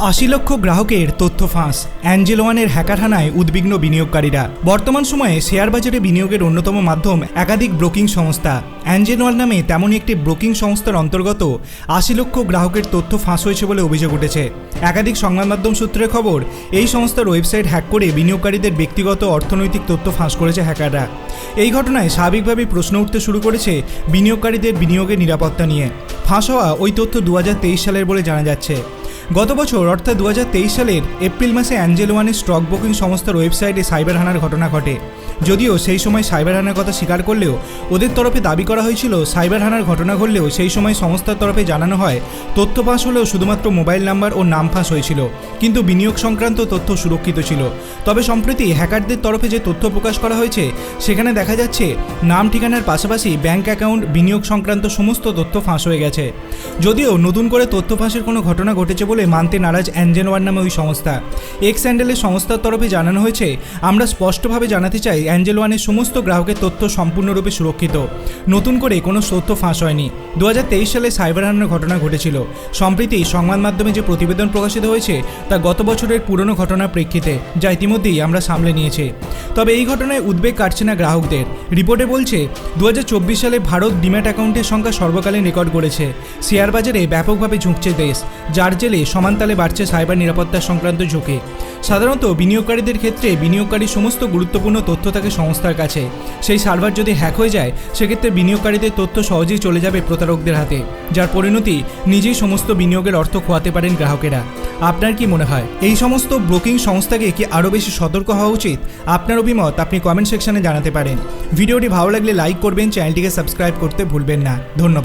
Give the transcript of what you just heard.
আশি লক্ষ গ্রাহকের তথ্য ফাঁস। অ্যাঞ্জেল ওয়ানের হ্যাকার হানায় উদ্বিগ্ন বিনিয়োগকারীরা। বর্তমান সময়ে শেয়ার বাজারে বিনিয়োগের অন্যতম মাধ্যম একাধিক ব্রোকিং সংস্থা। অ্যাঞ্জেল ওয়ান নামে তেমনই একটি ব্রোকিং সংস্থার অন্তর্গত আশি লক্ষ গ্রাহকের তথ্য ফাঁস হয়েছে বলে অভিযোগ উঠেছে। একাধিক সংবাদ মাধ্যম সূত্রের খবর, এই সংস্থার ওয়েবসাইট হ্যাক করে বিনিয়োগকারীদের ব্যক্তিগত অর্থনৈতিক তথ্য ফাঁস করেছে হ্যাকাররা। এই ঘটনায় স্বাভাবিকভাবেই প্রশ্ন উঠতে শুরু করেছে বিনিয়োগকারীদের বিনিয়োগের নিরাপত্তা নিয়ে। ফাঁস হওয়া ওই তথ্য দু হাজার তেইশ সালের বলে জানা যাচ্ছে। গত বছর, অর্থাৎ দু হাজার তেইশ সালের এপ্রিল মাসে অ্যাঞ্জেল ওয়ানের স্টক বুকিং সংস্থার ওয়েবসাইটে সাইবার হানার ঘটনা ঘটে। যদিও সেই সময় সাইবার হানার কথা স্বীকার করলেও ওদের তরফে দাবি করা হয়েছিল, সাইবার হানার ঘটনা ঘটলেও সেই সময় সংস্থার তরফে জানানো হয়, তথ্য ফাঁস হলেও শুধুমাত্র মোবাইল নাম্বার ও নাম ফাঁস হয়েছিল, কিন্তু বিনিয়োগ সংক্রান্ত তথ্য সুরক্ষিত ছিল। তবে সম্প্রতি হ্যাকারদের তরফে যে তথ্য প্রকাশ করা হয়েছে, সেখানে দেখা যাচ্ছে নাম ঠিকানার পাশাপাশি ব্যাংক অ্যাকাউন্ট, বিনিয়োগ সংক্রান্ত সমস্ত তথ্য ফাঁস হয়ে গেছে। যদিও নতুন করে তথ্য ফাঁসের কোনো ঘটনা ঘটেছে বলে মানতে নারাজ অ্যাঞ্জেন ওয়ান নামে ওই সংস্থা। এক্স হ্যান্ডেলের সংস্থার তরফে জানানো হয়েছে, আমরা স্পষ্টভাবে জানাতে চাই অ্যাঞ্জেল ওয়ানের সমস্ত গ্রাহকের তথ্য সম্পূর্ণরূপে সুরক্ষিত। নতুন করে কোনো তথ্য ফাঁস হয়নি। দু হাজার তেইশ সালে সাইবার হানার ঘটনা ঘটেছিল। সম্প্রতি সংবাদ মাধ্যমে যে প্রতিবেদন প্রকাশিত হয়েছে, তা গত বছরের পুরনো ঘটনার প্রেক্ষিতে, যা ইতিমধ্যেই আমরা সামলে নিয়েছি। তবে এই ঘটনায় উদ্বেগ কাটছে না গ্রাহকদের। রিপোর্টে বলছে দু হাজার চব্বিশ সালে ভারত ডিম্যাট অ্যাকাউন্টের সংখ্যা সর্বকালীন রেকর্ড করেছে শেয়ার বাজারে ব্যাপকভাবে ঝুঁকছে দেশ, যার জেলে সমানতালে বাড়ছে সাইবার নিরাপত্তা সংক্রান্ত ঝুঁকি। সাধারণত বিনিয়োগকারীদের ক্ষেত্রে বিনিয়োগকারী সমস্ত গুরুত্বপূর্ণ তথ্য থাকে সংস্থার কাছে। সেই সার্ভার যদি হ্যাক হয়ে যায়, সেক্ষেত্রে বিনিয়োগকারীদের তথ্য সহজেই চলে যাবে প্রতারকদের হাতে, যার পরিণতি নিজেই সমস্ত বিনিয়োগের অর্থ খোয়াতে পারেন গ্রাহকেরা। আপনার কি মনে হয়? এই সমস্ত ব্রোকিং সংস্থাকে কি আরও বেশি সতর্ক হওয়া উচিত? আপনার অভিমত আপনি কমেন্ট সেকশনে জানাতে পারেন। ভিডিওটি ভালো লাগলে লাইক করবেন, চ্যানেলটিকে সাবস্ক্রাইব করতে ভুলবেন না। ধন্যবাদ।